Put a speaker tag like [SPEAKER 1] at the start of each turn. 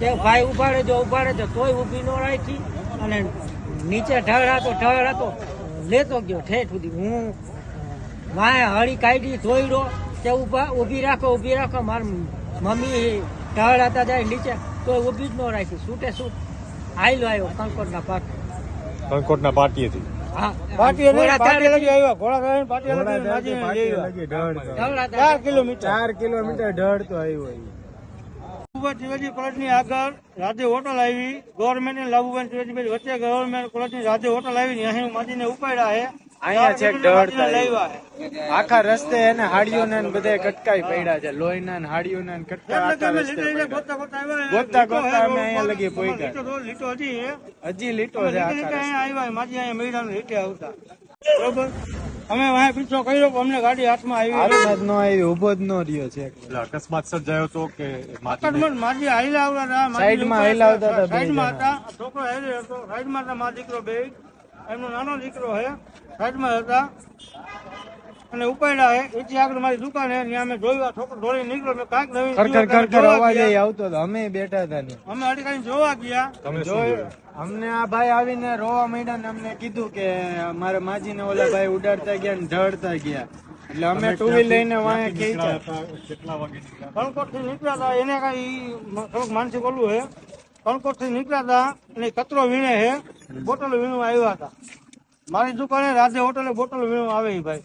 [SPEAKER 1] કે ભાઈ ઉભાડે જો ઉભાડે તો તોય ઊભી ન રાખી. અને નીચે ઢળ હતો ઢળ હતો. લેતો ગયો ઠેઠ સુધી. હું વાંહે હળી કાઢી ધોઈડો તે ઊભા ઊભી રાખો ઊભી રાખો. મારી મમ્મી ઢળ હતા જાય નીચે તોય ઊભી જ ન રાખી. છૂટે છૂટ આયલો આવ્યો કંકોડના પાક
[SPEAKER 2] કંકોટના પાટીએથી.
[SPEAKER 3] ચાર કિલોમીટર.
[SPEAKER 2] ચાર કિલોમીટર ઢળ તો આવ્યો
[SPEAKER 3] લાભુભાઈ ત્રિવેદી કોલેજની આગળ રાજ્ય હોટલ આવી. ગવર્મેન્ટ લાભુભાઈ ત્રિવેદી વચ્ચે ગવર્મેન્ટ કોલેજની રાજ્ય હોટલ આવી ને અહીં માજીને ઉપાડ્યા છે
[SPEAKER 2] અહીંયા. આખા રસ્તે એને હાડીઓ ને બધે કટકાઈ પડ્યા છે. લોહીના ને હાડીઓ ને કટકા.
[SPEAKER 3] ગોતતા
[SPEAKER 2] અમે અહીંયા લગી પહોંચ્યા.
[SPEAKER 3] લીટો લીટો હજી
[SPEAKER 2] હજી લીટો છે આખા રસ્તે.
[SPEAKER 3] અહીંયા આવ્યા માજી અહીંયા મેળાને લીટે આવતા. બરોબર. અમે વાય પીછો કર્યો પણ અમને ગાડી હાથમાં આવી.
[SPEAKER 2] હાલમાં નો આવી ઊભો જ ન રહ્યો છે. અકસ્માત સર્જાયો તો કે
[SPEAKER 3] અકસ્માત માજી હાઈલા આવતા હતા
[SPEAKER 2] સાઈડમાં હાઈલા આવતા હતા
[SPEAKER 3] સાઈડમાં હતા. છોકરો હાઈલે હતો સાઈડમાં હતા મારો દીકરો બે. એમનો નાનો દીકરો હે સાઈડમાં હતા. અને ઉપાડ્યા હે. એથી આગળ મારી દુકાન હે ત્યાં અમે જોયું છોકરો દોડી નીકળ્યો મેં કાંઈક નવી
[SPEAKER 2] ખરખર
[SPEAKER 3] જોયું,
[SPEAKER 2] ખરખર અવાજ આવતો હતો અમે બેઠા હતા ને
[SPEAKER 3] અમે અડકાઈ જોવા ગયા.
[SPEAKER 2] જોયું? અમને આ ભાઈ આવીને રોવા માંડ્યા ને અમને કીધું કે મારા માજીને ઓલા ભાઈ ઉડાડતા ગયા ને ઢળતા ગયા. એટલે અમે ટુ વ્હીલ લઈને વાંહે ખેંચ્યા.
[SPEAKER 3] કણકોટથી નીકળ્યા હતા? એને કઈ થોડુંક માનસિક ઓલું હે. કણકોટથી નીકળ્યા હતા અને કચરો વીણે હે. બોટલ વીણવા આવ્યા હતા. મારી દુકાને રાધે હોટલે બોટલ વીણવા આવે ભાઈ.